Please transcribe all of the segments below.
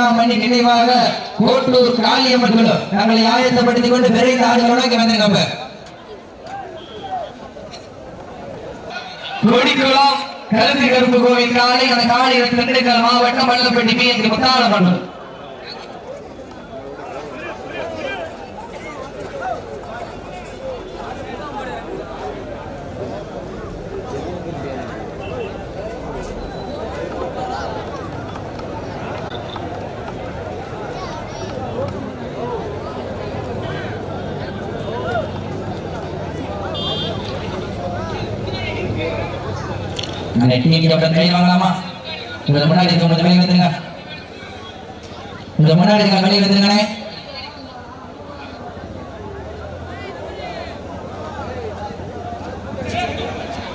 இரண்டாம் மணி நினைவாக கோட்டூர் காளியம்மன் குழு தங்களை ஆயத்தப்படுத்திக் கொண்டு விரைந்து ஆடுகளோட இங்க வந்துருங்க கொடிக்குளம் கருத்து கருப்பு கோவில் காலை அந்த காலை திண்டுக்கல் மாவட்டம் வல்லப்பட்டி பி என் முத்தாள அந்த டீம் கை வாங்கலாமா உங்க முன்னாடி இருக்க கொஞ்சம் வெளியே வந்துருங்க உங்க முன்னாடி இருக்க வெளியே வந்துருங்கண்ணே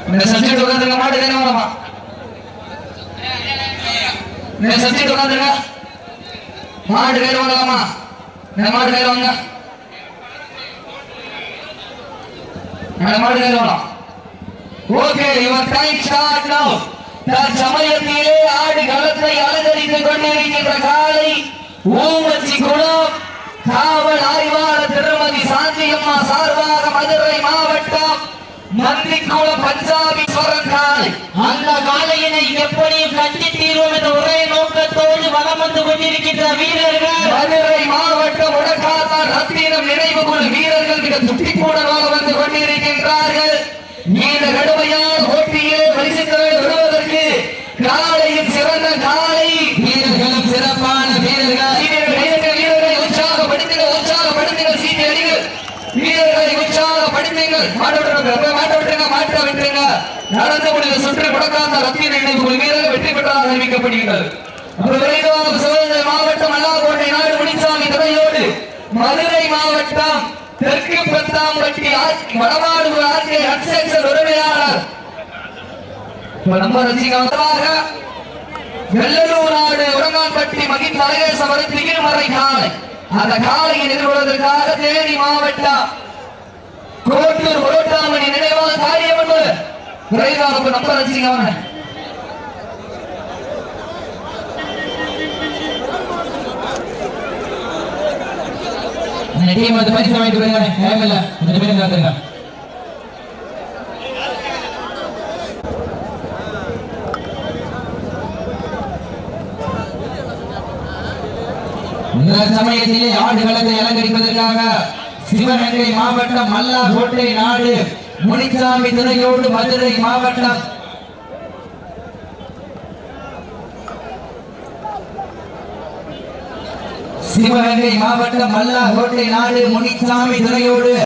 இந்த சப்ஜெக்ட் உட்காந்துருங்க மாடு கை வாங்கலாமா இந்த சப்ஜெக்ட் உட்காந்துருங்க மாடு கை வாங்கலாமா இந்த மாடு கை வாங்க இந்த மாடு கை வாங்கலாம் ஓகே யுவர் டைம் ஸ்டார்ட் நவ தற்சமயத்திலே ஆடு களத்தை அலங்கரித்துக் கொண்டிருக்கின்ற காலை ஊமச்சி குணம். காவல் ஆய்வாளர் திருமதி சாந்தியம்மா சார்பாக மதுரை மாவட்டம் மந்திக்குளம் பஞ்சாபீஸ்வரன் காலை. அந்த காலையினை எப்படியும் கட்டி தீர்வோம் என்ற ஒரே நோக்கத்தோடு வலம் வந்து கொண்டிருக்கின்ற வீரர்கள். மதுரை மாவட்டம் உடக்காத்தா ரத்தினம் நினைவு குழு வீரர்கள் மிக துட்டிப்புடனாக வந்து கொண்டிருக்கின்றார்கள். இந்த மாட்ட விட்டுருங்க மாட்ட விட்டுருங்க மாட்ட விட்டுருங்க நடந்து முடிந்த சுற்று நினைவு வீரர்கள் வெற்றி பெற்றதாக அறிவிக்கப்படுகிறது. மாவட்டம் நாடு மதுரை மாவட்டம் தெற்கு பத்தாம்பட்டி வடமாடு உரிமையாளர் நம்ம ரசிகமாக வெள்ளலூர் நாடு உரங்கான்பட்டி மகிந்த திகிர்மறை காலை. அந்த காலையை எதிர்கொள்வதற்காக தேனி மாவட்டம் கோட்டூர் புரோட்டாமணி நினைவாக காரியமன்று விரைவாக இப்ப நம்ம ரசிகமாக இந்த டீம் கொஞ்சம் பேரும் காத்துருங்க இந்த சமயத்திலே ஆடுகளத்தை அலங்கரிப்பதற்காக சிவகங்கை மாவட்டம் மல்லாக்கோட்டை நாடு முனிசாமி துறையோடு மதுரை மாவட்டம். சிவகங்கை மாவட்டம் மல்லாக்கோட்டை நாடு முனிசாமி துறையோடு